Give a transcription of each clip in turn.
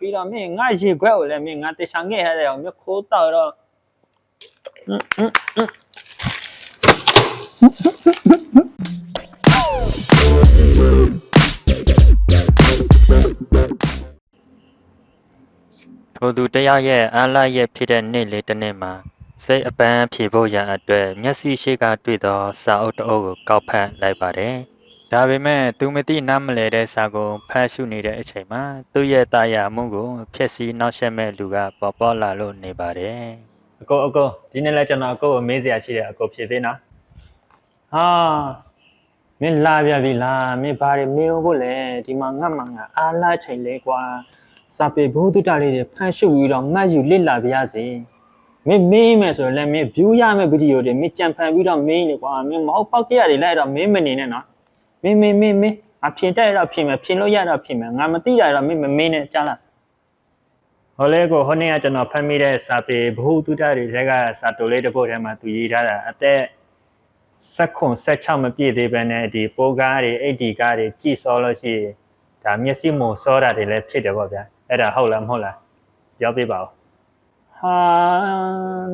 ပြီးတော့မင်းငါရေခွက်ကိုလည်းမင်းငါတခြားငဲ့ရတဲ့အောင်မင်းခိုးတော့တော့ဟွန်းဟွန်းဟွန်းထိုသူတစ်ယောက်ရဲ့အားလရဲ့ဖြစ်တဲ့နေ့လေးတစ်နေ့မှာစိတ်အပန်းဖြေဖို့ရန်အတွက်မျက်စိရှိကတွေ့သောစာအုပ်တစ်အုပ်ကိုကောက်ဖတ်လိုက်ပါတယ်။ ဒါပေမဲ့သူမသိနားမလဲတဲ့စာကိုဖတ်ရှုနေတဲ့အချိန်မှာသူ့ရဲ့တာယာမှုကိုဖျက်ဆီးနှောက်ယှက်မဲ့လူကပေါ်ပေါ်လာလို့နေပါတယ်အကိုအကိုဒီနေ့လဲကျွန်တော်အကိုကိုမေးစရာရှိတယ်အကိုဖြေသေးနော်ဟာမင်းလာပြပြီလားမင်းဘာတွေမေးဖို့လဲဒီမှာငတ်မှာငါအားလာချိန်လဲကွာစာပေဘုဒ္ဓတာလေးတွေဖတ်ရှုပြီးတော့မှတ်ယူလစ်လာပြရစေမင်းမေးမယ်ဆိုရင်လည်းမင်း view ရမယ့်ဗီဒီယိုတွေမင်းကြံဖန်ပြီးတော့မေးနေကွာမင်းမဟုတ်ပောက်ကြရတွေလိုက်တော့မင်းမနေနဲ့နော် မင်းမင်းမင်းမင်းအဖြင်တက်ရတော့ဖြင်မယ်ဖြင်လို့ရတော့ဖြင်မယ်ငါမသိတာတော့မင်းမမေးနဲ့ကြားလားဟိုလေကိုဟိုနေ့ကကျွန်တော်ဖတ်မိတဲ့စာပေဘ ഹു တုဒ္ဒတွေထဲကစာတိုလေးတစ်ပုဒ်ထဲမှာသူရေးထားတာအသက်16ခွန်16မပြည့်သေးဘဲနဲ့ဒီပိုးကားတွေအိတ်ဒီကားတွေကြည်စောလို့ရှိရင်ဒါမျက်စိမုံစောတာတွေလည်းဖြစ်တယ်ပေါ့ဗျာအဲ့ဒါဟုတ်လားမဟုတ်လားပြောပြပါဦး ဟာ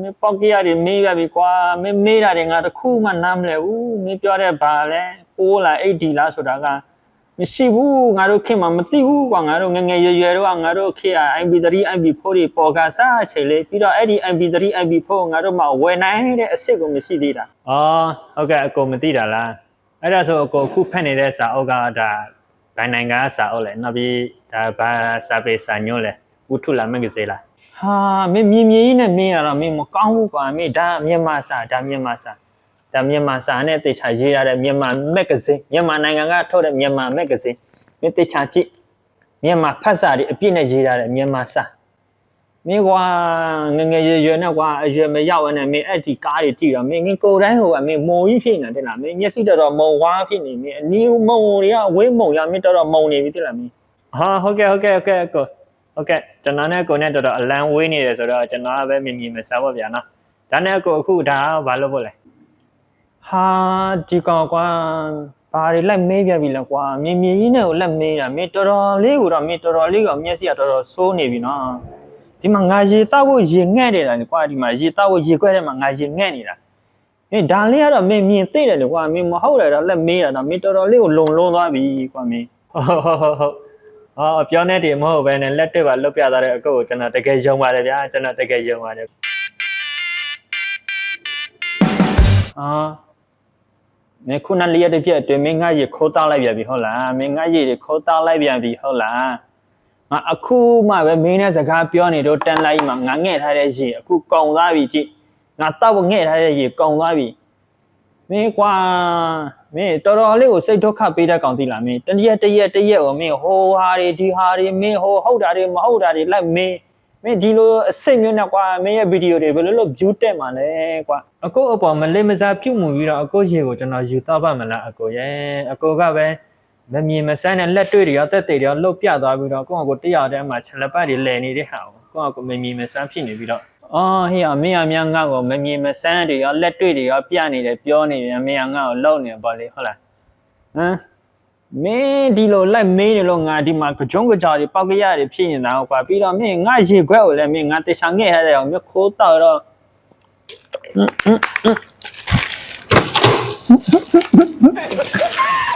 မင်းပေါက်ကရတွေမေးရပြီကွာမင်းမေးတာတွေငါတခုမှနားမလဲဘူးမင်းပြောတဲ့ဘာလဲပိုးလားအိတ်ဒီလားဆိုတာကမရှိဘူးငါတို့ခင်မှာမသိဘူးကွာငါတို့ငယ်ငယ်ရွယ်ရွယ်တော့ငါတို့ခေတ်က MP3 MP4 တွေပေါ်ကစားအချိန်လေးပြီးတော့အဲ့ဒီ MP3 MP4 ငါတို့မှဝယ်နိုင်တဲ့အစ်စ်ကိုမရှိသေးတာ။အော်ဟုတ်ကဲ့အကိုမသိတာလား။အဲ့ဒါဆိုအကိုအခုဖတ်နေတဲ့စာအုပ်ကဒါဘန်နိုင်ငံကစာအုပ်လေနောက်ပြီးဒါဘာစာပေစာညွှန်းလေဝုထုလာမဂ္ဂဇင်းလား။ ဟာမင်းမြင်မြင်ကြီးနဲ့မင်းရတော့မင်းမကောင်းဘူးကွာမင်းဒါမြန်မာစာဒါမြန်မာစာဒါမြန်မာစာနဲ့တေချာရေးရတဲ့မြန်မာမဂ္ဂဇင်းမြန်မာနိုင်ငံကထုတ်တဲ့မြန်မာမဂ္ဂဇင်းမင်းတေချာကြည့်မြန်မာဖတ်စာတွေအပြည့်နဲ့ရေးရတဲ့မြန်မာစာမင်းကွာငယ်ငယ်ရွယ်ရွယ်နဲ့ကွာအရွယ်မရောက်ရနဲ့မင်းအဲ့ဒီကားတွေကြည့်တော့မင်းငင်ကိုယ်တိုင်းဟိုကမင်းမုံကြီးဖြစ်နေတယ်လားမင်းမျက်စိတော်တော်မုံဝါးဖြစ်နေမင်းအနီးမုံတွေကဝင်းမုံရမင်းတော်တော်မုံနေပြီတိလားမင်းဟာဟုတ်ကဲ့ဟုတ်ကဲ့ဟုတ်ကဲ့ကို ဟုတ်ကဲ့ကျွန်တော်နဲ့ကိုနဲ့တော်တော်အလံဝေးနေတယ်ဆိုတော့ကျွန်တော်ကပဲမြင်မြင်မစားပါဗျာနော်ဒါနဲ့ကိုအခုဒါဘာလို့ဖို့လဲဟာဒီကောင်ကွာဘာတွေလိုက်မေးပြပြီလဲကွာမြင်မြင်ကြီးနဲ့ကိုလက်မေးတာမင်းတော်တော်လေးကိုတော့မင်းတော်တော်လေးကမျက်စိကတော်တော်စိုးနေပြီနော်ဒီမှာငါရေတောက်ဖို့ရေငှဲ့နေတာလေကွာဒီမှာရေတောက်ဖို့ရေခွဲထဲမှာငါရေငှဲ့နေတာမင်းဒါလေးကတော့မင်းမြင်သိတယ်လေကွာမင်းမဟုတ်တယ်တော့လက်မေးတာတော့မင်းတော်တော်လေးကိုလုံလုံးသွားပြီကွာမင်းဟုတ်ဟုတ်ဟုတ် ဟုတ်အော်ပြောနေတယ်မဟုတ်ဘဲနဲ့လက်တွေ့ပါလုတ်ပြသွားတဲ့အကုတ်ကိုကျွန်တော်တကယ်ယုံပါတယ်ဗျာကျွန်တော်တကယ်ယုံပါတယ်အာမင်းခုနလေးရက်တစ်ပြည့်အတွင်းမင်းငါရေခိုးတောက်လိုက်ပြန်ပြီဟုတ်လားမင်းငါရေတွေခိုးတောက်လိုက်ပြန်ပြီဟုတ်လားငါအခုမှပဲမင်းနဲ့စကားပြောနေတော့တန်လိုက်မှငါငဲ့ထားတဲ့ရေအခုကုန်သွားပြီကြည့်ငါတောက်ငဲ့ထားတဲ့ရေကုန်သွားပြီ မင်းကွာမင်းတော်တော်လေးကိုစိတ်ဒုက္ခပေးတဲ့ကောင်သိလားမင်းတရက်တရက်တရက်ကိုမင်းဟိုဟာတွေဒီဟာတွေမင်းဟိုဟုတ်တာတွေမဟုတ်တာတွေလိုက်မင်းမင်းဒီလိုအစိတ်မျိုးနဲ့ကွာမင်းရဲ့ဗီဒီယိုတွေဘယ်လိုလုပ် view တက်မှာလဲကွာအကိုအပေါ်မလေးမစားပြုတ်မှုပြီးတော့အကိုရေကိုကျွန်တော်ယူတော့ပါမလားအကိုရဲ့အကိုကပဲမမြင်မဆန်းတဲ့လက်တွေ့တွေရောတက်တွေတွေရောလှုပ်ပြသွားပြီးတော့ကိုယ့်အကိုတရားတည်းမှာခြေလက်ပတ်တွေလဲနေတဲ့ဟာကိုကိုယ့်အကိုမမြင်မဆန်းဖြစ်နေပြီးတော့ အော်ဟေ့အမေအမြငါ့ကိုမမြင်မဆန်းတွေရောလက်တွေ့တွေရောပြနေတယ်ပြောနေတယ်အမေငါ့ကိုလှုပ်နေပါလေဟုတ်လားဟမ်မင်းဒီလိုလိုက်မေးနေလို့ငါဒီမှာကြုံကြကြတွေပောက်ကရတွေဖြစ်နေတာဟုတ်ကွာပြီးတော့မင်းငါရေခွက်ကိုလည်းမင်းငါတခြားငဲ့ရတဲ့အောင်မျိုးခိုးတော့တော့ဟ